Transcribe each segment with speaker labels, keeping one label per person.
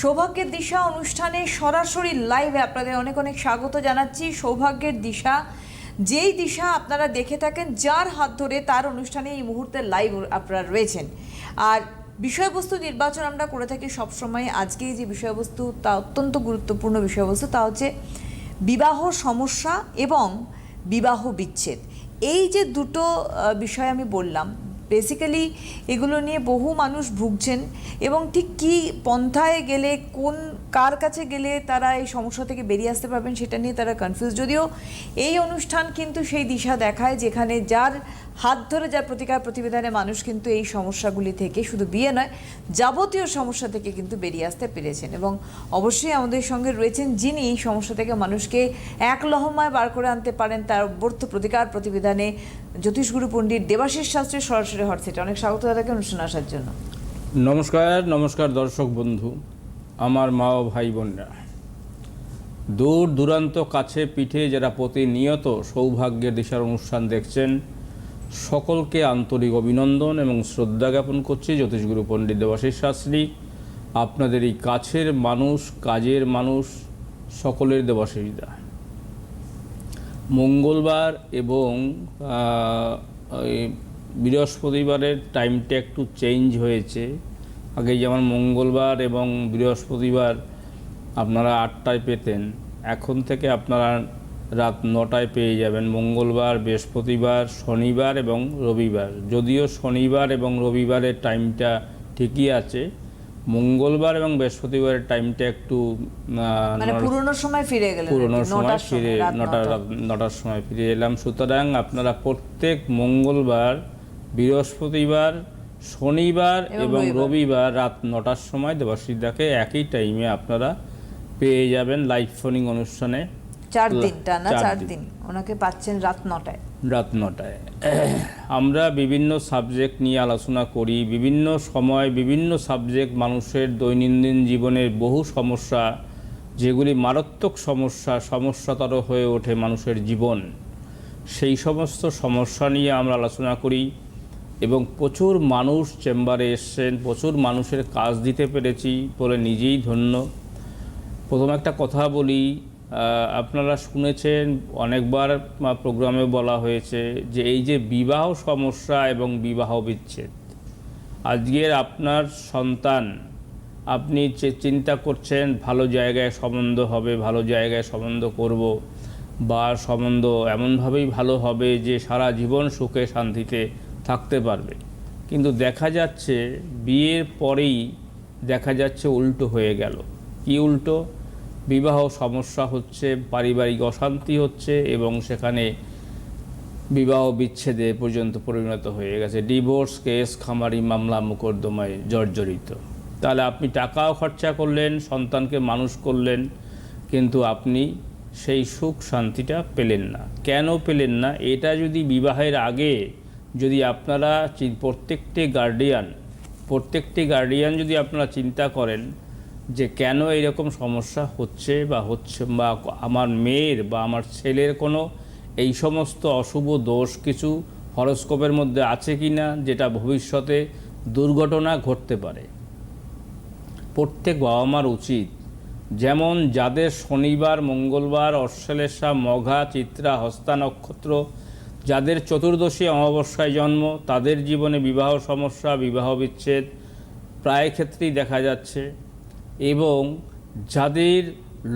Speaker 1: সৌভাগ্যের দিশা অনুষ্ঠানে সরাসরি লাইভে আপনাদের অনেক অনেক স্বাগত জানাচ্ছি। সৌভাগ্যের দিশা, যেই দিশা আপনারা দেখে থাকেন, যার হাত ধরে তার অনুষ্ঠানে এই মুহূর্তে লাইভ আপনারা রয়েছেন। আর বিষয়বস্তু নির্বাচন আমরা করে থাকি সবসময়। আজকে যে বিষয়বস্তু, তা অত্যন্ত গুরুত্বপূর্ণ বিষয়বস্তু, তা হচ্ছে বিবাহ সমস্যা এবং বিবাহ বিচ্ছেদ। এই যে দুটো বিষয় আমি বললাম বেসিক্যালি এগুলো নিয়ে বহু মানুষ ভুগছেন এবং ঠিক কী পন্থায় গেলে, কোন, কার কাছে গেলে তারা এই সমস্যা থেকে বেরিয়ে আসতে পারবেন সেটা নিয়ে তারা কনফিউজ যদিও এই অনুষ্ঠান কিন্তু সেই দিশা দেখায় যেখানে যার হাত ধরে যার প্রতিকার প্রতিবেদনে মানুষ কিন্তু এই সমস্যাগুলি থেকে শুধু বিয়ে নয়, যাবতীয় সমস্যা থেকে কিন্তু বেরিয়ে আসতে পেরেছেন এবং অবশ্যই আমাদের সঙ্গে রয়েছেন যিনি এই সমস্যা থেকে মানুষকে এক লহমায় বার করে আনতে পারেন তার অভ্যর্থ প্রতিকার প্রতিবেদনে। জ্যোতিষগুরু পণ্ডিত দেবাশিস শাস্ত্রী সরাসরি হটসেটে অনেক স্বাগত দাদাকে অনুষ্ঠানে আসার জন্য।
Speaker 2: নমস্কার নমস্কার দর্শক বন্ধু, আমার মা ও ভাই বোনরা। দূর দূরান্ত কাছে পিঠে যারা প্রতিনিয়ত সৌভাগ্যের দিশার অনুষ্ঠান দেখছেন, সকলকে আন্তরিক অভিনন্দন এবং শ্রদ্ধা জ্ঞাপন করছি জ্যোতিষগুরু পণ্ডিত দেবাশিস শাস্ত্রী। আপনাদের এই কাছের মানুষ, কাজের মানুষ, সকলের দেবাশিসদা। মঙ্গলবার এবং বৃহস্পতিবারের টাইমটা একটু চেঞ্জ হয়েছে। আগে যেমন মঙ্গলবার এবং বৃহস্পতিবার আপনারা আটটায় পেতেন, এখন থেকে আপনারা রাত নটায় পেয়ে যাবেন। মঙ্গলবার, বৃহস্পতিবার, শনিবার এবং রবিবার। যদিও শনিবার এবং রবিবারের টাইমটা ঠিকই আছে মঙ্গলবার এবং বৃহস্পতিবারের টাইমটা একটু
Speaker 1: মানে
Speaker 2: নড়-
Speaker 1: পুরোনো সময় ফিরে গেলেন
Speaker 2: পুরোনো সময় ফিরে নটা। নটার সময় ফিরে এলাম সুতরাং আপনারা প্রত্যেক মঙ্গলবার বৃহস্পতিবার শনিবার
Speaker 1: এবং রবিবার।
Speaker 2: রাত নটার সময় দেবাশিদাকে একই টাইমে আপনারা পেয়ে যাবেন লাইভ ফোনিং অনুষ্ঠানে
Speaker 1: চার
Speaker 2: লা-
Speaker 1: দিন টানা
Speaker 2: চার। দিন
Speaker 1: ওনাকে পাচ্ছেন রাত নটায়
Speaker 2: রাত নটায়। আমরা বিভিন্ন সাবজেক্ট নিয়ে আলোচনা করি, বিভিন্ন সময় বিভিন্ন সাবজেক্ট মানুষের দৈনন্দিন জীবনের বহু সমস্যা, যেগুলি মারাত্মক সমস্যা, সমস্যাতর হয়ে ওঠে মানুষের জীবন। সেই সমস্ত সমস্যা নিয়ে আমরা আলোচনা করি এবং প্রচুর মানুষ চেম্বারে এসছেন, প্রচুর মানুষের কাজ দিতে পেরেছি বলে নিজেই ধন্য। প্রথম একটা কথা বলি আপনারা শুনেছেন, অনেকবার প্রোগ্রামে বলা হয়েছে যে এই যে বিবাহ সমস্যা এবং বিবাহ বিচ্ছেদ, আজকের আপনার সন্তান, আপনি চিন্তা করছেন, ভালো জায়গায় সম্বন্ধ হবে, ভালো জায়গায় সম্বন্ধ করব বা সম্বন্ধ এমনভাবেই ভালো হবে যে সারা জীবন সুখে শান্তিতে থাকতে পারবে। কিন্তু দেখা যাচ্ছে, বিয়ের পরেই দেখা যাচ্ছে উল্টো হয়ে গেল। কি উল্টো? বিবাহ সমস্যা হচ্ছে, পারিবারিক অশান্তি হচ্ছে এবং সেখানে বিবাহ বিচ্ছেদে পর্যন্ত পরিণত হয়ে গেছে। ডিভোর্স কেস, খামারি মামলা, মোকদ্দমায় জর্জরিত। তাহলে আপনি টাকাও খরচা করলেন, সন্তানকে মানুষ করলেন, কিন্তু আপনি সেই সুখ শান্তিটা পেলেন না। কেন পেলেন না? এটা যদি বিবাহের আগে যদি আপনারা প্রত্যেকটি গার্ডিয়ান প্রত্যেকটি গার্ডিয়ান যদি আপনারা চিন্তা করেন যে কেন এরকম সমস্যা হচ্ছে বা হচ্ছে বা আমার মেয়ের বা আমার ছেলের কোনো এই সমস্ত অশুভ দোষ কিছু হরস্কোপের মধ্যে আছে কি না, যেটা ভবিষ্যতে দুর্ঘটনা ঘটতে পারে? প্রত্যেক বাবা মার উচিত যেমন যাদের শনিবার, মঙ্গলবার, অশ্লেষা, মঘা, চিত্রা, হস্তা নক্ষত্র, যাদের চতুর্দশী অমাবস্যায় জন্ম, তাদের জীবনে বিবাহ সমস্যা, বিবাহ বিচ্ছেদ প্রায় ক্ষেত্রেই দেখা যাচ্ছে। এবং যাদের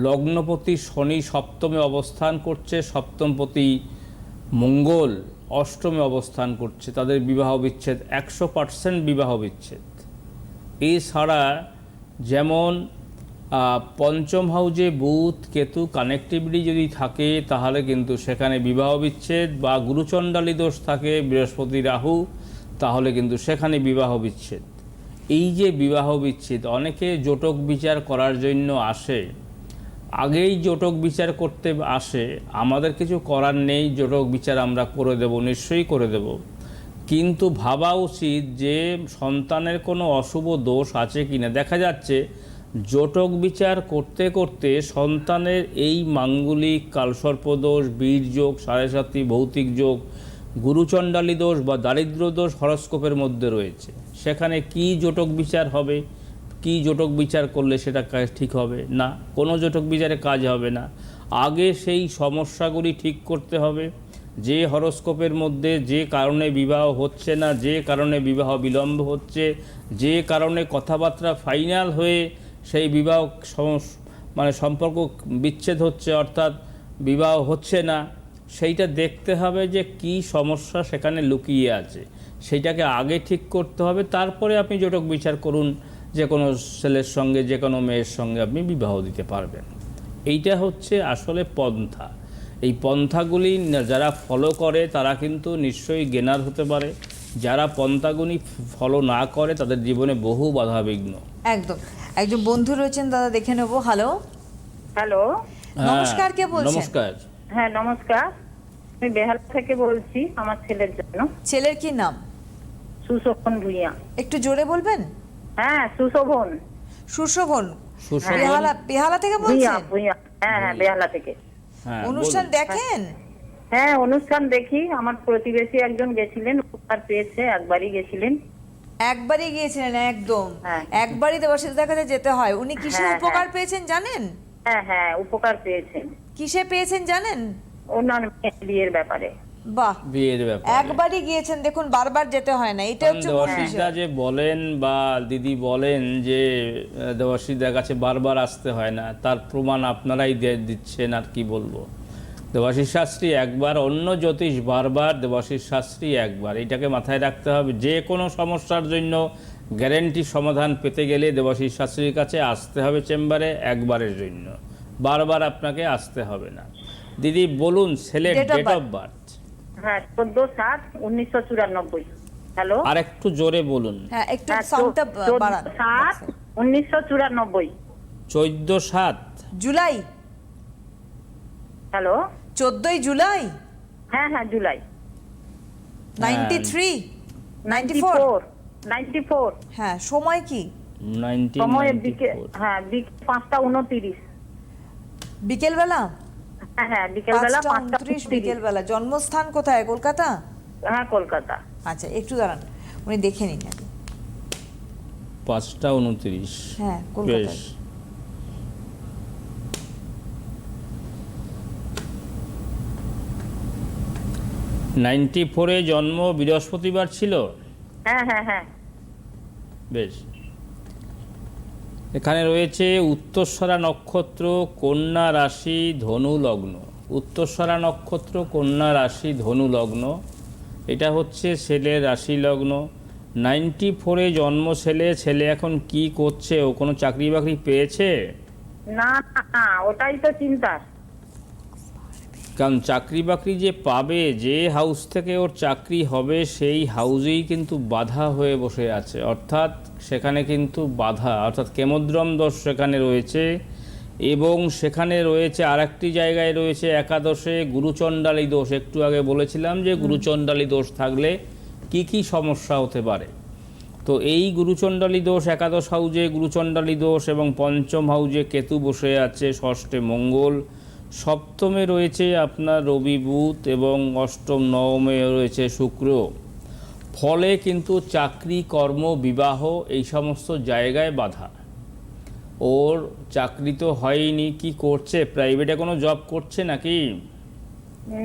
Speaker 2: লগ্নপতি শনি সপ্তমে অবস্থান করছে, সপ্তমপতি মঙ্গল অষ্টমে অবস্থান করছে, তাদের বিবাহ বিচ্ছেদ, একশো পার্সেন্ট বিবাহ বিচ্ছেদ। এছাড়া যেমন পঞ্চম হাউজে বুধ, কেতু কানেক্টিভিটি যদি থাকে, তাহলে কিন্তু সেখানে বিবাহ বিচ্ছেদ বা গুরুচণ্ডালী দোষ থাকে, বৃহস্পতি রাহু, তাহলে কিন্তু সেখানে বিবাহ বিচ্ছেদ। এই যে বিবাহ বিচ্ছেদ, অনেকে জটক বিচার করার জন্য আসে। আগেই জটক বিচার করতে আসে। আমাদের কিছু করার নেই, জটক বিচার আমরা করে দেব, নিশ্চয়ই করে দেব। কিন্তু ভাবা উচিত যে সন্তানের কোনো অশুভ দোষ আছে কি না দেখা যাচ্ছে, জটক বিচার করতে করতে সন্তানের এই মাঙ্গলিক কালসর্প দোষ, বীর যোগ সাড়ে সাতটি ভৌতিক যোগ, গুরুচণ্ডালী দোষ বা দারিদ্র দোষ হরস্কোপের মধ্যে রয়েছে। সেখানে কি জটক বিচার হবে, কি জটক বিচার করলে সেটা কাজ ঠিক হবে? না, কোনো জটক বিচারে কাজ হবে না। আগে সেই সমস্যাগুলি ঠিক করতে হবে। যে হরস্কোপের মধ্যে যে কারণে বিবাহ হচ্ছে না, যে কারণে বিবাহ বিলম্ব হচ্ছে, যে কারণে কথাবার্তা ফাইনাল হয়ে সেই বিবাহ মানে সম্পর্ক বিচ্ছেদ হচ্ছে, অর্থাৎ বিবাহ হচ্ছে না, সেইটা দেখতে হবে যে কি সমস্যা সেখানে লুকিয়ে আছে। সেইটাকে আগে ঠিক করতে হবে। তারপরে আপনি জটক বিচার করুন যে কোনো ছেলের সঙ্গে যে কোনো মেয়ের সঙ্গে আপনি বিবাহ দিতে পারবেন। এইটা হচ্ছে আসলে পন্থা। এই পন্থাগুলি যারা ফলো করে তারা কিন্তু নিশ্চয়ই গেনার হতে পারে। যারা পন্থাগুলি ফলো না করে তাদের জীবনে বহু বাধাবিঘ্ন
Speaker 1: একদম। একজন বন্ধু রয়েছেন দাদা দেখে নেব। হ্যালো
Speaker 3: হ্যালো
Speaker 2: হ্যাঁ,
Speaker 1: নমস্কার, কে বলছেন?
Speaker 2: নমস্কার।
Speaker 3: হ্যাঁ নমস্কার। আমি বেহাল থেকে বলছি আমার ছেলের জন্য।
Speaker 1: ছেলের কি নাম?
Speaker 3: সুশোভন ভুইয়া।
Speaker 1: একটু জোরে বলবেন?
Speaker 3: হ্যাঁ সুশোভন।
Speaker 1: সুশোভন? বেহালা বেহালা থেকে বলছেন?
Speaker 3: ভুইয়া। হ্যাঁ হ্যাঁ বেহালা থেকে।
Speaker 2: হ্যাঁ
Speaker 1: অনুষ্ঠান দেখেন?
Speaker 3: হ্যাঁ অনুষ্ঠান দেখি। আমার প্রতিবেশী একজন গেছিলেন উপকার পেয়েছে একবারই গেছিলেন।
Speaker 1: একবারই গিয়েছিলেন একদম।
Speaker 3: হ্যাঁ।
Speaker 1: একবারই দেবাশিস দেখাতে যেতে হয়। উনি কিসে উপকার। পেয়েছেন জানেন?
Speaker 3: হ্যাঁ হ্যাঁ উপকার পেয়েছেন।
Speaker 1: কিসে পেয়েছেন জানেন?
Speaker 3: ওনার বিয়ের ব্যাপারে।
Speaker 1: বাহ।
Speaker 2: বিয়ের ব্যাপার।
Speaker 1: একবারই গিয়েছেন দেখুন বারবার যেতে হয় না এটা হচ্ছে
Speaker 2: দেবাশিসদা। যে বলেন বা দিদি বলেন যে দেবাশিসদার কাছে বারবার আসতে হয় না তার প্রমাণ আপনারাই দিচ্ছেন আর কি বলব? দেবাশিস শাস্ত্রী একবার অন্য জ্যোতিষ বারবার দেবাশিস শাস্ত্রী একবার। এটাকে মাথায় রাখতে হবে যে কোনো সমস্যার জন্য গ্যারেন্টি সমাধান পেতে গেলে দেবাশিস শাস্ত্রীর কাছে আসতে হবে চেম্বারে একবারের জন্য। বারবার আপনাকে আসতে হবে না। দিদি বলুন ছেলের ডেট অফ বার্থ
Speaker 3: হ্যাঁ চোদ্দ সাত উনিশশো চুরানব্বই। হ্যালো?
Speaker 2: আর একটু জোরে বলুন।
Speaker 1: হ্যাঁ একটু
Speaker 3: হ্যাঁ,
Speaker 1: সাউন্ডটা বাড়ান।
Speaker 3: সাত উনিশশো চুরানব্বই।
Speaker 2: চোদ্দ সাত।
Speaker 1: জুলাই।
Speaker 3: হ্যালো?
Speaker 1: চোদ্দই জুলাই?
Speaker 3: হ্যাঁ হ্যাঁ July.
Speaker 1: Ninety three? Ninety four?
Speaker 3: Ninety four
Speaker 1: হ্যাঁ সময় কি?
Speaker 3: সময় বিকে
Speaker 2: 1994
Speaker 3: হ্যাঁ বিকেল পাঁচটা উনতিরিশ।
Speaker 1: বিকেলবেলা?
Speaker 3: হ্যাঁ হ্যাঁ বিকেলবেলা
Speaker 1: পাঁচটা
Speaker 3: পাঁচটা
Speaker 1: উনত্রিশ
Speaker 3: উনত্রিশ
Speaker 1: বিকেলবেলা। জন্মস্থান কোথায়? কলকাতা?
Speaker 3: হ্যাঁ কলকাতা।
Speaker 1: আচ্ছা একটু দাঁড়ান উনি দেখে নিন আগে।
Speaker 2: পাঁচটা উনত্রিশ।
Speaker 1: হ্যাঁ
Speaker 2: বেশ। নাইনটি ফোরে জন্ম বৃহস্পতিবার ছিল?
Speaker 3: হ্যাঁ হ্যাঁ হ্যাঁ।
Speaker 2: বেশ। এখানে রয়েছে উত্তরস্বরা নক্ষত্র কন্যা রাশি ধনু লগ্ন। উত্তরস্বরা নক্ষত্র কন্যা রাশি ধনু লগ্ন। এটা হচ্ছে ছেলের রাশি লগ্ন। নাইনটি ফোরে জন্ম ছেলে ছেলে এখন কি করছে? ও কোনো চাকরি বাকরি পেয়েছে?
Speaker 3: না না, ওটাই তো চিন্তা
Speaker 2: কারণ চাকরি বাকরি যে পাবে যে হাউস থেকে ওর চাকরি হবে সেই হাউজেই কিন্তু বাধা হয়ে বসে আছে। অর্থাৎ সেখানে কিন্তু বাধা অর্থাৎ কেমদ্রম দোষ সেখানে রয়েছে এবং সেখানে রয়েছে আরেকটি জায়গায় রয়েছে একাদশে গুরুচণ্ডালী দোষ। একটু আগে বলেছিলাম যে গুরুচণ্ডালী দোষ থাকলে কি কি সমস্যা হতে পারে? তো এই গুরুচণ্ডালী দোষ একাদশ হাউজে গুরুচণ্ডালী দোষ এবং পঞ্চম হাউজে কেতু বসে আছে ষষ্ঠে মঙ্গল সপ্তমে রয়েছে আপনার রবি বুধ এবং অষ্টম নবমে রয়েছে শুক্র। ফলে কিন্তু চাকরি কর্ম বিবাহ এই সমস্ত জায়গায় বাধা। ওর চাকরি তো হয়নি কি করছে? প্রাইভেটে কোনো জব করছে নাকি?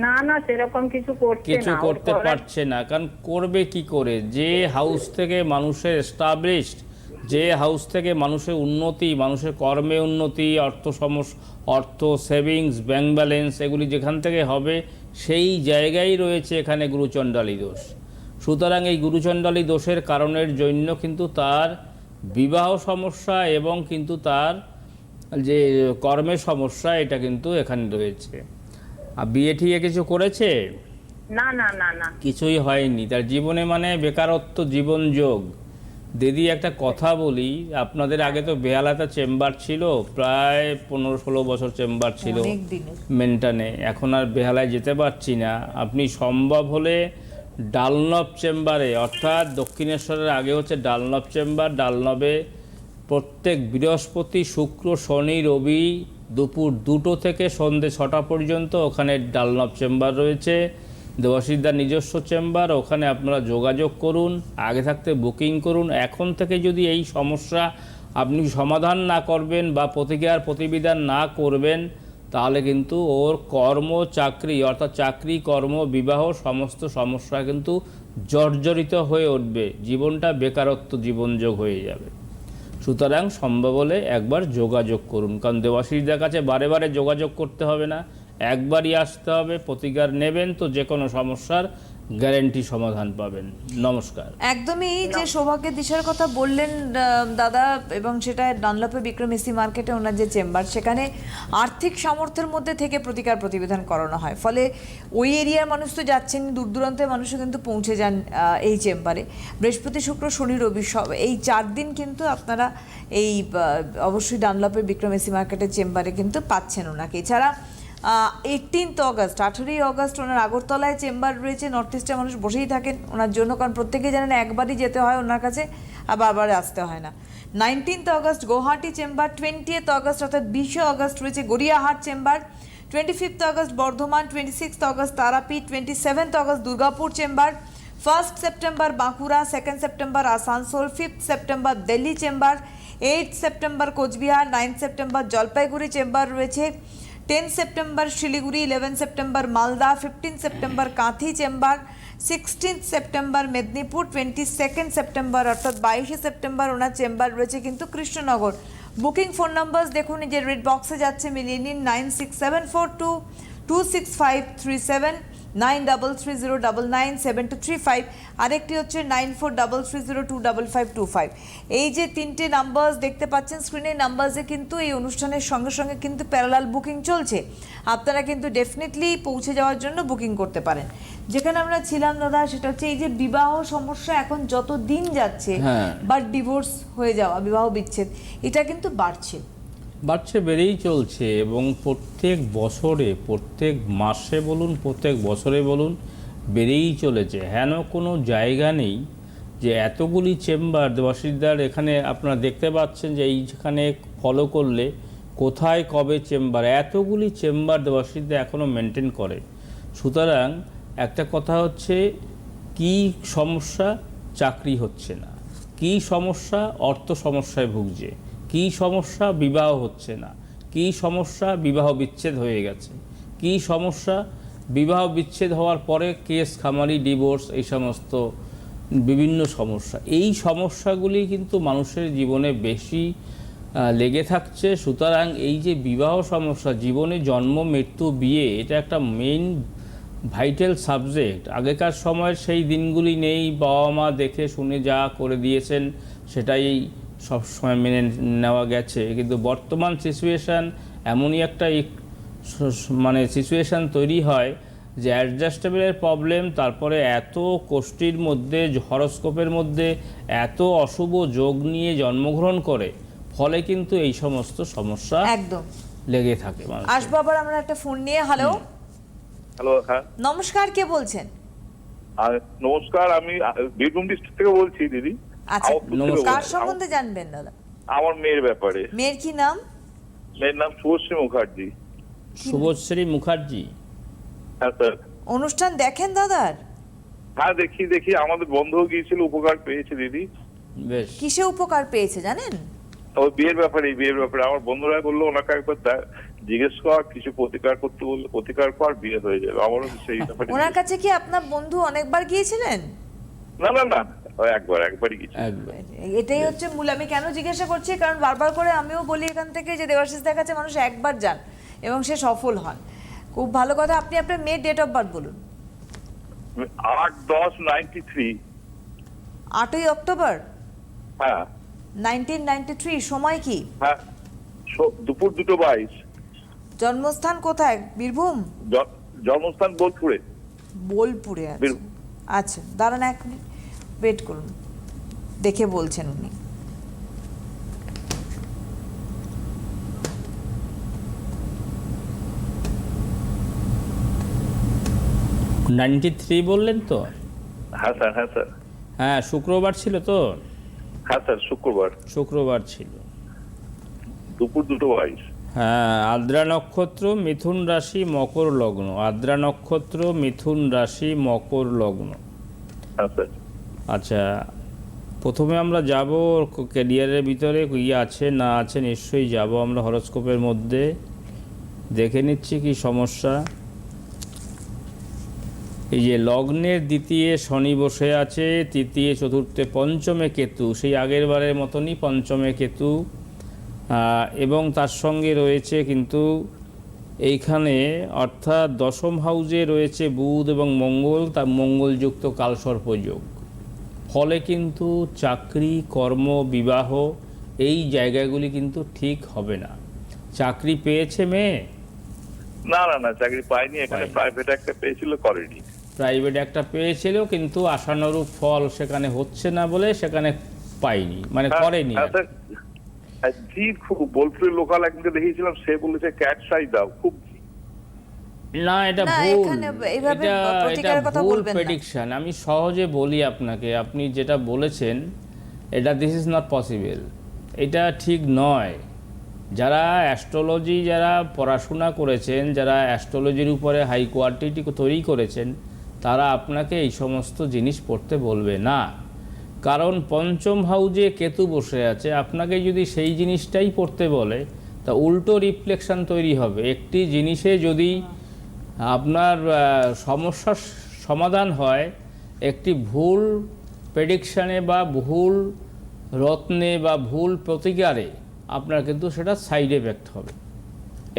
Speaker 3: না না সেরকম কিছু করছে
Speaker 2: কিছু করতে পারছে না কারণ করবে কি করে? যে হাউস থেকে মানুষের এস্টাবলিশড যে হাউস থেকে মানুষের উন্নতি মানুষের কর্মে উন্নতি অর্থ সমস অর্থ সেভিংস ব্যাংক ব্যালেন্স এগুলি যেখান থেকে হবে সেই জায়গায় রয়েছে এখানে গুরুচণ্ডালী দোষ। সুতরাং এই গুরুচণ্ডালী দোষের কারণের জন্য কিন্তু তার বিবাহ সমস্যা এবং কিন্তু তার যে কর্মের সমস্যা এটা কিন্তু এখানে রয়েছে। আর বিয়ে ঠিয়ে কিছু করেছে?
Speaker 3: না না না না।
Speaker 2: কিছুই হয়নি। তার জীবনে মানে বেকারত্ব জীবন যোগ দিদি একটা কথা বলি। আপনাদের আগে তো বেহালাতে চেম্বার ছিল প্রায় পনেরো ষোলো বছর চেম্বার ছিল মেন্টানে। এখন আর বেহালায় যেতে পারছি না। আপনি সম্ভব হলে ডালনব চেম্বারে অর্থাৎ দক্ষিণেশ্বরের আগে হচ্ছে ডালনব চেম্বার ডালনবে প্রত্যেক বৃহস্পতি শুক্র শনি রবি দুপুর দুটো থেকে সন্ধে ছটা পর্যন্ত ওখানে ডালনব চেম্বার রয়েছে। দেবাশিসদার নিজস্ব চেম্বার, ওখানে আপনারা যোগাযোগ করুন, আগে থাকতে বুকিং করুন। এখন থেকে যদি এই সমস্যা আপনি সমাধান না করবেন বা প্রতিকার প্রতিবিধান না করবেন, তাহলে কিন্তু ওর কর্ম চাকরি, অর্থাৎ চাকরি, কর্ম, বিবাহ সমস্ত সমস্যা কিন্তু জর্জরিত হয়ে উঠবে। জীবনটা বেকারত্ব জীবনযোগ হয়ে যাবে। সুতরাং সম্ভব হলে একবার যোগাযোগ করুন। কারণ দেবাশিসদের কাছে বারে বারে যোগাযোগ করতে হবে না। একবারই আসতে হবে, প্রতিকার নেবেন তো যে কোনো সমস্যার গ্যারেন্টি সমাধান পাবেন। নমস্কার।
Speaker 1: একদমই যে সৌভাগ্যের দিশার কথা বললেন দাদা এবং সেটা ডানলপে বিক্রম এসি মার্কেটে ওনার যে চেম্বার, সেখানে আর্থিক সামর্থ্যের মধ্যে থেকে প্রতিকার প্রতিবেদন করানো হয়। ফলে ওই এরিয়ার মানুষ তো যাচ্ছেন, দূর দূরান্তের মানুষও কিন্তু পৌঁছে যান এই চেম্বারে। বৃহস্পতি, শুক্র, শনি, রবি সব এই চার দিন কিন্তু আপনারা এই অবশ্যই ডানলপের বিক্রম এসি মার্কেটের চেম্বারে কিন্তু পাচ্ছেন ওনাকে। এছাড়া এইটিনথ অগস্ট আঠেরোই অগস্ট ওনার আগরতলায় চেম্বার রয়েছে নর্থ ইস্টের মানুষ বসেই থাকেন ওনার জন্য, কারণ প্রত্যেকেই জানেন একবারই যেতে হয় ওনার কাছে আর বারবার আসতে হয় না। Nineteenth August Guwahati chamber twentieth August অর্থাৎ বিশে অগস্ট রয়েছে Gariahat chamber twenty fifth August Bardhaman twenty sixth August Tarapith twenty seventh August Durgapur chamber first September Bankura second September Asansol fifth September Delhi chamber eight September Coochbehar ninth September Jalpaiguri chamber রয়েছে। Ten September Siliguri, eleven September Malda, fifteen September Contai chamber sixteenth September Medinipur, twenty second September অর্থাৎ বাইশে September ওনার chamber রয়েছে কিন্তু Krishnanagar. Booking phone number দেখুন যে red বক্সে যাচ্ছে, মিলিয়ে নিন, nine six seven four two two six five three seven. Nine double three zero double nine seven two three five আরেকটি হচ্ছে nine four double three zero two double five two five এই যে তিনটে numbers দেখতে পাচ্ছেন স্ক্রিনে নাম্বারসে কিন্তু এই অনুষ্ঠানের সঙ্গে সঙ্গে কিন্তু প্যারালাল বুকিং চলছে। আপনারা কিন্তু ডেফিনেটলি পৌঁছে যাওয়ার জন্য বুকিং করতে পারেন। যেখানে আমরা ছিলাম দাদা সেটা হচ্ছে এই যে বিবাহ সমস্যা এখন যত দিন যাচ্ছে
Speaker 2: হ্যাঁ।
Speaker 1: বা ডিভোর্স হয়ে যাওয়া বিবাহ বিচ্ছেদ এটা কিন্তু বাড়ছে।
Speaker 2: বাড়ছে, বেড়েই চলছে এবং প্রত্যেক বছরে, প্রত্যেক মাসে বলুন, প্রত্যেক বছরে বলুন, বেড়েই চলেছে। হেন কোনো জায়গা নেই যে এতগুলি চেম্বার দেবাশিসদার এখানে আপনারা দেখতে পাচ্ছেন যে এইখানে ফলো করলে কোথায় কবে চেম্বার, এতগুলি চেম্বার দেবাশিসদা এখনও মেনটেন করে। সুতরাং একটা কথা হচ্ছে, কি সমস্যা? চাকরি হচ্ছে না। কি সমস্যা? অর্থ সমস্যায় ভুগছে। কি সমস্যা, বিবাহ হচ্ছে না। কি সমস্যা, বিবাহ বিচ্ছেদ হয়ে গেছে। কি সমস্যা, বিবাহ বিচ্ছেদ হওয়ার পরে কেস, খামারি, ডিভোর্স এই সমস্ত বিভিন্ন সমস্যা। এই সমস্যাগুলি কিন্তু মানুষের জীবনে বেশি লেগে থাকছে। সুতরাং এই যে বিবাহ সমস্যা, জীবনে জন্ম, মৃত্যু, বিয়ে, এটা একটা মেইন ভাইটাল সাবজেক্ট আগেকার সময়ের সেই দিনগুলি নেই বাবা মা দেখে শুনে যা করে দিয়েছেন, সেটাই সব সময় মেনে নেওয়া গেছে। কিন্তু বর্তমান সিচুয়েশান এমনই একটা মানে সিচুয়েশান তৈরি হয় যে অ্যাডজাস্টেবলের প্রবলেম তারপরে এত কোষ্ঠীর মধ্যে হরস্কোপের মধ্যে এত অশুভ যোগ নিয়ে জন্মগ্রহণ করে ফলে কিন্তু এই সমস্ত সমস্যা
Speaker 1: একদম।
Speaker 2: লেগে থাকে।
Speaker 1: আসব আবার আমরা একটা ফোন নিয়ে। হ্যালো
Speaker 4: হ্যালো হ্যাঁ।
Speaker 1: নমস্কার কে বলছেন?
Speaker 4: নমস্কার আমি বীরভূম ডিস্ট্রিক্ট থেকে বলছি দিদি।
Speaker 1: আচ্ছা। কার সম্বন্ধে জানবেন দাদা?
Speaker 4: আমার- আমার মেয়ের ব্যাপারে।
Speaker 1: মেয়ের কি নাম?
Speaker 4: মেয়ের নাম শুভশ্রী মুখার্জি।
Speaker 2: শুভশ্রী মুখার্জি।
Speaker 4: হ্যাঁ স্যার।
Speaker 1: অনুষ্ঠান দেখেন দাদার?
Speaker 4: হ্যাঁ দেখি দেখি। আমাদের বন্ধ গিয়েছিল উপকার পেয়েছে দিদি।
Speaker 2: বেশ।
Speaker 1: কিসে উপকার পেয়েছে জানেন?
Speaker 4: ওই বিয়ের ব্যাপারে বিয়ের ব্যাপারে। আমার বন্ধুরা বলল ওনাকে একবার জিজ্ঞেস কর কিছু প্রতিকার করতে বললে। প্রতিকার কর বিয়ে হয়ে যাবে। আমারও সেই ব্যাপারে
Speaker 1: ওনার কাছে কি আপনার বন্ধু অনেকবার গিয়েছিলেন?
Speaker 4: না না না একবার একবারই কিছু
Speaker 1: এটাই হচ্ছে মূল আমি কেন জিজ্ঞাসা করছি কারণ বারবার করে আমিও বলি এখান থেকে যে দেবাশিসদের কাছে মানুষ একবার যান এবং সে সফল হন। খুব ভালো কথা আপনি আপনার মেয়ের ডেট অফ বার্থ বলুন।
Speaker 4: আট দশ নাইনটি থ্রি
Speaker 1: আটই অক্টোবর?
Speaker 4: হ্যাঁ।
Speaker 1: নাইনটিন নাইনটি থ্রি সময় কি?
Speaker 4: হ্যাঁ দুপুর দুটো বাইশ।
Speaker 1: জন্মস্থান কোথায়? বীরভূম?
Speaker 4: জন্মস্থান বোলপুরে।
Speaker 1: বোলপুরে আছে। আচ্ছা দাঁড়ান এক মিনিট। ওয়েট করুন। দেখে বলছেন উনি।
Speaker 2: নাইনটি থ্রি বললেন তো?
Speaker 4: হ্যাঁ স্যার হ্যাঁ স্যার।
Speaker 2: হ্যাঁ শুক্রবার ছিল তো?
Speaker 4: হ্যাঁ স্যার শুক্রবার।
Speaker 2: শুক্রবার ছিল।
Speaker 4: দুপুর দুটো বাইশ।
Speaker 2: হ্যাঁ আদ্রা নক্ষত্র মিথুন রাশি মকর লগ্ন। আদ্রা নক্ষত্র মিথুন রাশি মকর লগ্ন।
Speaker 4: হ্যাঁ
Speaker 2: আচ্ছা প্রথমে আমরা যাব ক্যারিয়ারের ভিতরে ইয়ে আছে না আছে নিশ্চয়ই যাব আমরা হরস্কোপের মধ্যে। দেখে নিচ্ছি কি সমস্যা। এই যে লগ্নের দ্বিতীয় শনি বসে আছে তৃতীয় চতুর্থে পঞ্চমে কেতু। সেই আগের বারের মতনই পঞ্চমে কেতু। এবং তার সঙ্গে রয়েছে কিন্তু এইখানে অর্থাৎ দশম হাউজে রয়েছে বুধ এবং মঙ্গল তার মঙ্গলযুক্ত কালসর্পযোগ। ফলে কিন্তু চাকরি কর্ম বিবাহ এই জায়গাগুলি কিন্তু ঠিক হবে না। চাকরি পেয়েছে মেয়ে?
Speaker 4: না না না চাকরি পাইনি এখানে প্রাইভেট একটা পেয়েছিল করেনি।
Speaker 2: প্রাইভেট একটা পেয়েছিল কিন্তু আশানুরূপ ফল সেখানে হচ্ছে না বলে সেখানে পাইনি মানে
Speaker 4: হ্যাঁ,
Speaker 2: করেনি।
Speaker 4: হ্যাঁ, জি খুব বোলপুরের লোকাল একজনকে দেখিয়েছিলাম সে বলেছে ক্যাট সাই দাও। খুব
Speaker 2: না এটা ভুল। এটা এটা ভুল প্রেডিকশন আমি সহজে বলি আপনাকে আপনি যেটা বলেছেন এটা দিস ইজ নট পসিবল এটা ঠিক নয়। যারা অ্যাস্ট্রোলজি যারা পড়াশোনা করেছেন যারা অ্যাস্ট্রোলজির উপরে হাই কোয়ালিটি তৈরি করেছেন তারা আপনাকে এই সমস্ত জিনিস পড়তে বলবে না। কারণ পঞ্চম হাউজে কেতু বসে আছে আপনাকে যদি সেই জিনিসটাই পড়তে বলে তা উল্টো রিফ্লেকশন তৈরি হবে। একটি জিনিসে যদি আপনার সমস্যার সমাধান হয় একটি ভুল প্রেডিকশানে বা ভুল রত্নে বা ভুল প্রতিকারে আপনার কিন্তু সেটা সাইড এফেক্ট হবে।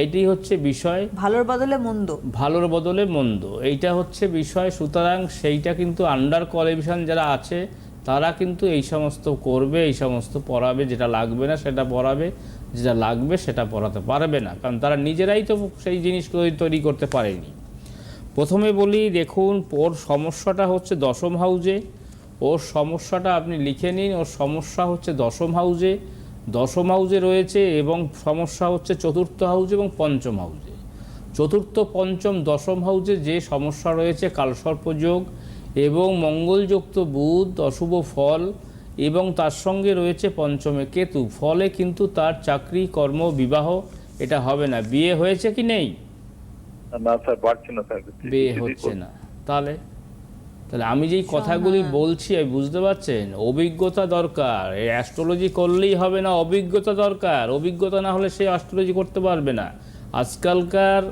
Speaker 2: এটি হচ্ছে বিষয়
Speaker 1: ভালোর বদলে মন্দ।
Speaker 2: ভালোর বদলে মন্দ। এইটা হচ্ছে বিষয় সুতরাং সেইটা কিন্তু আন্ডার কোয়ালিফিকেশন যারা আছে তারা কিন্তু এই সমস্ত করবে, এই সমস্ত পড়াবে, যেটা লাগবে না সেটা পড়াবে, যেটা লাগবে সেটা পড়াতে পারবে না। কারণ তারা নিজেরাই তো সেই জিনিস তৈরি- করতে পারেনি। প্রথমে বলি, দেখুন, ওর সমস্যাটা হচ্ছে দশম হাউজে ওর সমস্যাটা আপনি লিখে নিন, ওর সমস্যা হচ্ছে দশম হাউজে দশম হাউজে রয়েছে এবং সমস্যা হচ্ছে চতুর্থ হাউজে এবং পঞ্চম হাউজে চতুর্থ, পঞ্চম, দশম হাউজে যে সমস্যা রয়েছে কালসর্পযোগ এবং মঙ্গলযুক্ত বুধ অশুভ ফল এবং তার সঙ্গে রয়েছে পঞ্চমে কেতু। ফলে কিন্তু তার চাকরি কর্ম বিবাহ এটা হবে না। বিয়ে হয়েছে কি নেই?
Speaker 4: না স্যার পারছি না স্যার।
Speaker 2: বিয়ে হচ্ছে না। তাহলে? তাহলে আমি যেই কথাগুলি বলছি আমি বুঝতে পারছেন? অভিজ্ঞতা দরকার। এই অ্যাস্ট্রোলজি করলেই হবে না অভিজ্ঞতা দরকার। অভিজ্ঞতা না হলে সে অ্যাস্ট্রোলজি করতে পারবে না। আজকালকার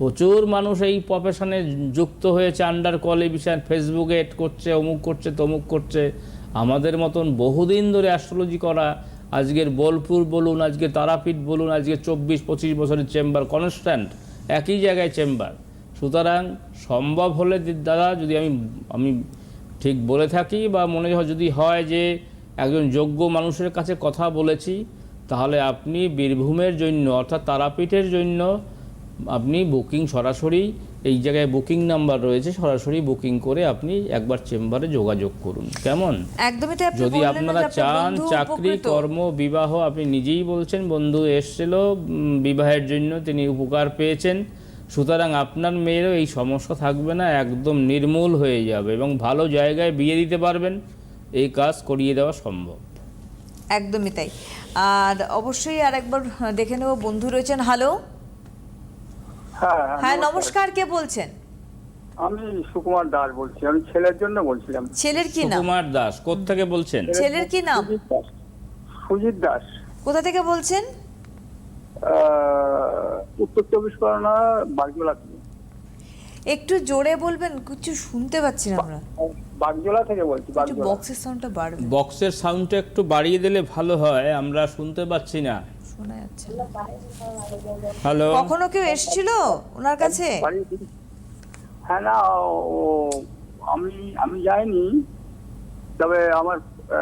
Speaker 2: প্রচুর মানুষ এই প্রফেশনে যুক্ত হয়েছে আন্ডার কোয়ালিফিকেশন ফেসবুকে এড করছে, অমুক করছে, তমুক করছে। আমাদের মতন বহুদিন ধরে অ্যাস্ট্রোলজি করা, আজকের বোলপুর বলুন, আজকে তারাপীঠ বলুন, আজকে চব্বিশ, পঁচিশ বছরের চেম্বার কনস্ট্যান্ট একই জায়গায় চেম্বার সুতরাং সম্ভব হলে দাদা, যদি আমি আমি ঠিক বলে থাকি বা মনে হয় যদি হয় যে একজন যোগ্য মানুষের কাছে কথা বলেছি, তাহলে আপনি বীরভূমের জন্য, অর্থাৎ তারাপীঠের জন্য আপনি বুকিং সরাসরি এই জায়গায় বুকিং নাম্বার রয়েছে সরাসরি বুকিং করে আপনি একবার চেম্বারে যোগাযোগ করুন। কেমন?
Speaker 1: একদমই তাই
Speaker 2: যদি আপনারা চান চাকরি কর্ম বিবাহ আপনি নিজেই বলছেন বন্ধু এসছিল বিবাহের জন্য তিনি উপকার পেয়েছেন সুতরাং আপনার মেয়েরও এই সমস্যা থাকবে না একদম নির্মূল হয়ে যাবে এবং ভালো জায়গায় বিয়ে দিতে পারবেন এই কাজ করিয়ে দেওয়া সম্ভব।
Speaker 1: একদমই তাই। আর অবশ্যই আর একবার দেখে নেব বন্ধু রয়েছেন হ্যালো?
Speaker 5: হ্যাঁ
Speaker 1: হ্যাঁ নমস্কার। কে বলছেন?
Speaker 5: আমি সুকুমার দাস বলছি আমি ছেলের জন্য বলছিলাম।
Speaker 1: ছেলের কি নাম?
Speaker 2: সুকুমার দাস কোত্থেকে বলছেন?
Speaker 1: ছেলের কি নাম?
Speaker 5: সুজিত দাস।
Speaker 1: কোথা থেকে বলছেন?
Speaker 5: আহ, উত্তর চব্বিশ পরগনা বাগজোলা থেকে।
Speaker 1: একটু জোরে বলবেন কিছু শুনতে পাচ্ছি না আমরা।
Speaker 5: বাগজোলা থেকে বলছি বাগজোলা।
Speaker 1: বক্সের সাউন্ডটা বাড়বে।
Speaker 2: বক্সের সাউন্ডটা একটু বাড়িয়ে দিলে ভালো হয় আমরা শুনতে পাচ্ছি না।
Speaker 1: যাচ্ছে
Speaker 2: হ্যালো।
Speaker 1: কখনো কেউ এসেছিল ওনার কাছে?
Speaker 5: হ্যাঁ না আমি আমি যাইনি তবে আমার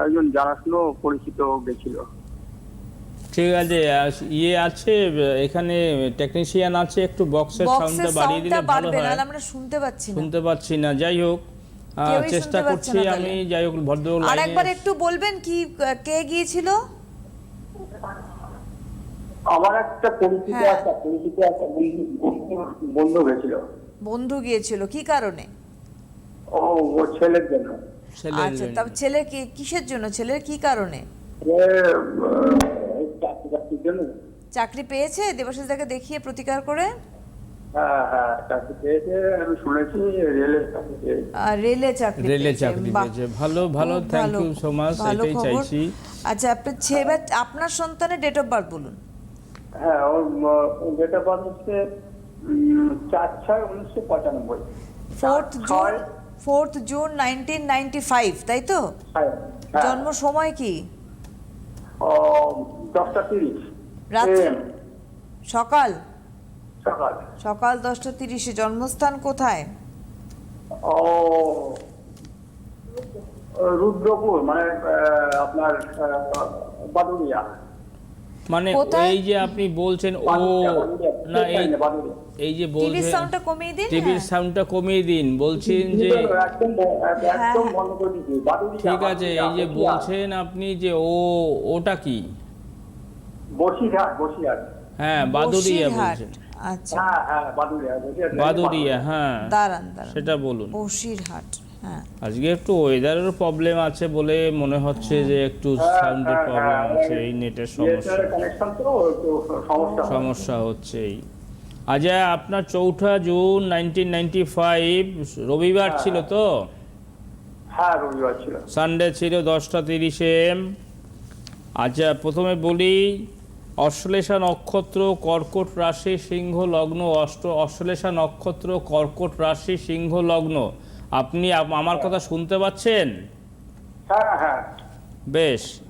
Speaker 5: একজন জানাশুনো পরিচিত গেছিল।
Speaker 2: ঠিক আছে ইয়ে আছে এখানে টেকনিশিয়ান আছে একটু বক্সের
Speaker 1: বক্সের
Speaker 2: সাউন্ডটা বাড়িয়ে দিলে ভালো হয়।
Speaker 1: আমরা শুনতে পাচ্ছি না।
Speaker 2: শুনতে পাচ্ছি না যাই হোক চেষ্টা করছি আমি যাই হোক ভদ্র
Speaker 1: আর একবার একটু বলবেন কি কে গিয়েছিল?
Speaker 5: আমার একটা পরিচিত
Speaker 1: হ্যাঁ।
Speaker 5: একটা পরিচিত একটা বন্ধু- বন্ধু গেছিল।
Speaker 1: বন্ধু গিয়েছিল কি কারণে?
Speaker 5: ও ও ছেলের জন্য।
Speaker 1: আচ্ছা তবে ছেলের কি কিসের জন্য ছেলের কি কারণে?
Speaker 5: চাকরি বাকরির জন্য।
Speaker 1: চাকরি পেয়েছে দেবাশিস দাকে দেখিয়ে প্রতিকার করে?
Speaker 5: হ্যাঁ হ্যাঁ চাকরি পেয়েছে আমি শুনেছি রেলের চাকরি পেয়েছে।
Speaker 1: আর রেলে চাকরি
Speaker 2: রেলে চাকরি পেয়েছে। ভালো ভালো থ্যাংক ইউ সো মাচ এটাই চাইছি।
Speaker 1: আচ্ছা আপনার ছেলে আপনার সন্তানের ডেট অফ বার্থ বলুন।
Speaker 5: হ্যাঁ ওর ডেট অফ বার্থ হচ্ছে চার ছয় উনিশশো পঁচানব্বই।
Speaker 1: Fourth June fourth June nineteen ninety five তাই তো?
Speaker 5: হ্যাঁ, হ্যাঁ।
Speaker 1: জন্ম সময় কি?
Speaker 5: ও, দশটা তিরিশ।
Speaker 1: রাত্রে? সকাল?
Speaker 5: সকাল।
Speaker 1: সকাল দশটা তিরিশে জন্মস্থান কোথায়?
Speaker 5: ও রুদ্রপুর মানে আপনার বাদুরিয়া
Speaker 2: মানে এই যে আপনি বলছেন ও না এই। এই যে
Speaker 1: টিভির
Speaker 2: বলছেন
Speaker 1: সাউন্ডটা কমিয়ে দিন
Speaker 2: টিভির
Speaker 1: হ্যাঁ।
Speaker 2: সাউন্ডটা কমিয়ে দিন বলছেন যে
Speaker 5: একদম একদম বন্ধ করে বাদুরিয়া
Speaker 2: ঠিক আছে এই যে বলছেন আপনি যে ও ওটা কি?
Speaker 5: বসিরহাট বসিরহাট।
Speaker 2: হ্যাঁ বাদুরিয়া। বলছেন।
Speaker 1: আচ্ছা।
Speaker 5: হ্যাঁ হ্যাঁ বাদুরিয়া
Speaker 2: বাদুরিয়া হ্যাঁ।
Speaker 1: দাঁড়ান দাঁড়ান।
Speaker 2: সেটা বলুন।
Speaker 1: বসিরহাট। হ্যাঁ
Speaker 2: আজকে একটু ওয়েদারের প্রবলেম আছে বলে মনে হচ্ছে যে একটু সাউন্ডের প্রবলেম আছে এই নেটের সমস্যা।
Speaker 5: কানেকশন তো একটু সমস্যা হয়।
Speaker 2: সমস্যা হচ্ছেই। আচ্ছা আপনার চৌঠা জুন নাইনটিন নাইনটি ফাইভ রবিবার ছিল তো?
Speaker 5: হ্যাঁ রবিবার ছিল।
Speaker 2: সানডে ছিল দশটা তিরিশে। আচ্ছা প্রথমে বলি অশ্লেষা নক্ষত্র কর্কট রাশি সিংহ লগ্ন অষ্ট অশ্লেষা নক্ষত্র কর্কট রাশি সিংহ লগ্ন। আপনি আমার কথা শুনতে পাচ্ছেন?
Speaker 5: হ্যাঁ হ্যাঁ।
Speaker 2: বেশ।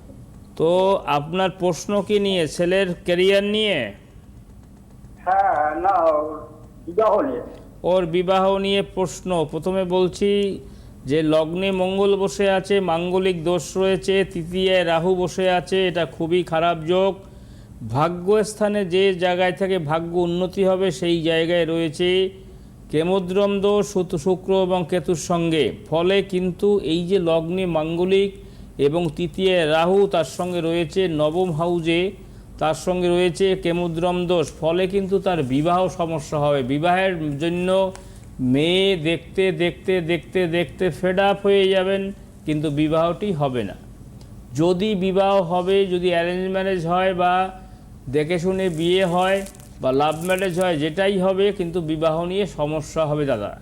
Speaker 2: তো আপনার প্রশ্ন কি নিয়ে ছেলের কেরিয়ার নিয়ে?
Speaker 5: হ্যাঁ না ওর বিবাহ নিয়ে।
Speaker 2: ওর বিবাহ নিয়ে প্রশ্ন। প্রথমে বলছি যে লগ্নে মঙ্গল বসে আছে মাঙ্গলিক দোষ রয়েছে তৃতীয়ায় রাহু বসে আছে এটা খুবই খারাপ যোগ। ভাগ্যস্থানে যে জায়গায় থেকে ভাগ্য উন্নতি হবে সেই জায়গায় রয়েছে। শুত- শুক্র এবং কেতুর সঙ্গে। ফলে কিন্তু এই যে লগ্নে মাঙ্গলিক এবং তৃতীয় রাহু তার সঙ্গে রয়েছে নবম হাউজে, তার সঙ্গে রয়েছে কেমুদ্রম দোষ ফলে কিন্তু তার বিবাহ সমস্যা হবে। বিবাহের জন্য মেয়ে দেখতে দেখতে দেখতে দেখতে ফেড আপ হয়ে যাবেন, কিন্তু বিবাহটি হবে না। যদি বিবাহ হবে, যদি অ্যারেঞ্জ ম্যারেজ হয় বা দেখে শুনে বিয়ে হয় বা লাভ ম্যারেজ হয় যেটাই হবে কিন্তু বিবাহ নিয়ে সমস্যা হবে দাদা।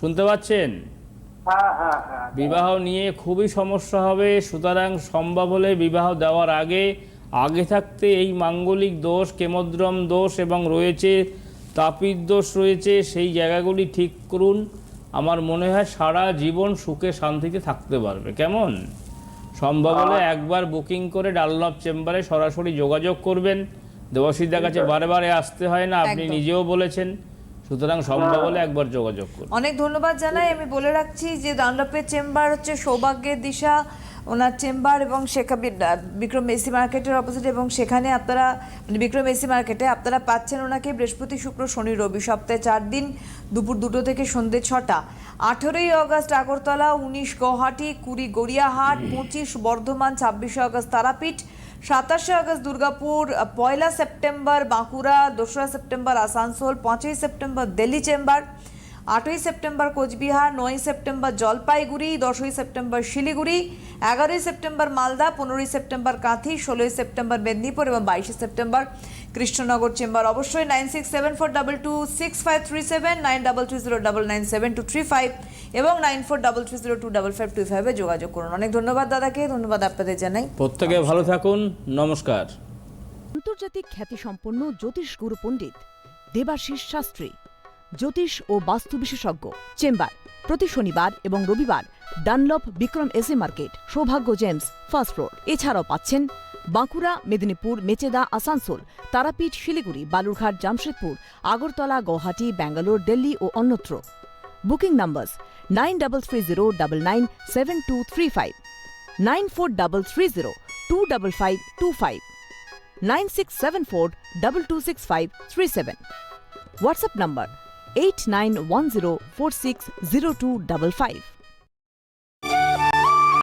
Speaker 2: শুনতে পাচ্ছেন?
Speaker 5: হ্যাঁ হ্যাঁ হ্যাঁ।
Speaker 2: বিবাহ নিয়ে খুবই সমস্যা হবে সুতরাং সম্ভব হলে বিবাহ দেওয়ার আগে আগে থাকতে এই মাঙ্গলিক দোষ কেমদ্রম দোষ এবং রয়েছে তাপির দোষ রয়েছে সেই জায়গাগুলি ঠিক করুন। আমার মনে হয় সারা জীবন সুখে শান্তিতে থাকতে পারবে। কেমন? সম্ভব হলে একবার বুকিং করে ডালনব চেম্বারে সরাসরি যোগাযোগ করবেন। দেবশিদার কাছে বারে আসতে হয় না আপনি নিজেও বলেছেন। সুতরাং সম্ভব হলে একবার যোগাযোগ করুন।
Speaker 1: অনেক ধন্যবাদ জানাই। আমি বলে রাখছি যে দানলপের চেম্বার হচ্ছে সৌভাগ্যের দিশা ওনার চেম্বার এবং শেখা বিক্রম এসি মার্কেটের অপোজিট এবং সেখানে আপনারা মানে বিক্রম এসি মার্কেটে আপনারা পাচ্ছেন ওনাকে বৃহস্পতি শুক্র শনি রবি সপ্তাহে চার দিন দুপুর দুটো থেকে সন্ধ্যে ছটা। আঠেরোই আগস্ট আগরতলা উনিশ গৌহাটি কুড়ি গড়িয়াহাট পঁচিশ বর্ধমান ছাব্বিশে আগস্ট তারাপীঠ সাতাশে আগস্ট দুর্গাপুর পয়লা সেপ্টেম্বর বাঁকুড়া দোসরা সেপ্টেম্বর আসানসোল পাঁচই সেপ্টেম্বর দিল্লি চেম্বার। আটই সেপ্টেম্বর কোচবিহার নয়ই সেপ্টেম্বর জলপাইগুড়ি দশই সেপ্টেম্বর শিলিগুড়ি এগারোই সেপ্টেম্বর মালদা পনেরোই সেপ্টেম্বর কাঁথি ষোলোই সেপ্টেম্বর মেদিনীপুর এবং বাইশে সেপ্টেম্বর কৃষ্ণনগর চেম্বার। অবশ্যই nine six seven four double two six five three seven nine double three zero double nine seven two three five এবং nine four double three zero two double five two ফাইভে যোগাযোগ করুন। অনেক ধন্যবাদ দাদাকে ধন্যবাদ আপনাদের জানাই।
Speaker 2: প্রত্যেকে ভালো থাকুন নমস্কার।
Speaker 6: আন্তর্জাতিক খ্যাতিসম্পন্ন জ্যোতিষ গুরু পণ্ডিত দেবাশিস শাস্ত্রী। জ্যোতিষ ও বাস্তু বিশেষজ্ঞ। চেম্বার, প্রতি শনিবার এবং রবিবার ডানলপ বিক্রম এসে market, Soubhagya gems, first floor. এছাড়াও পাচ্ছেন বাঁকুড়া, মেদিনীপুর, মেচেদা, আসানসোল, তারাপীঠ, শিলিগুড়ি, বালুরঘাট, জামশেদপুর, আগরতলা, গৌহাটি, ব্যাঙ্গালোর, দিল্লি ও অন্যত্র। Booking number nine double three zero double nine seven two three five, nine four double three zero two double five two five 9674 226537. WhatsApp number 8910460255.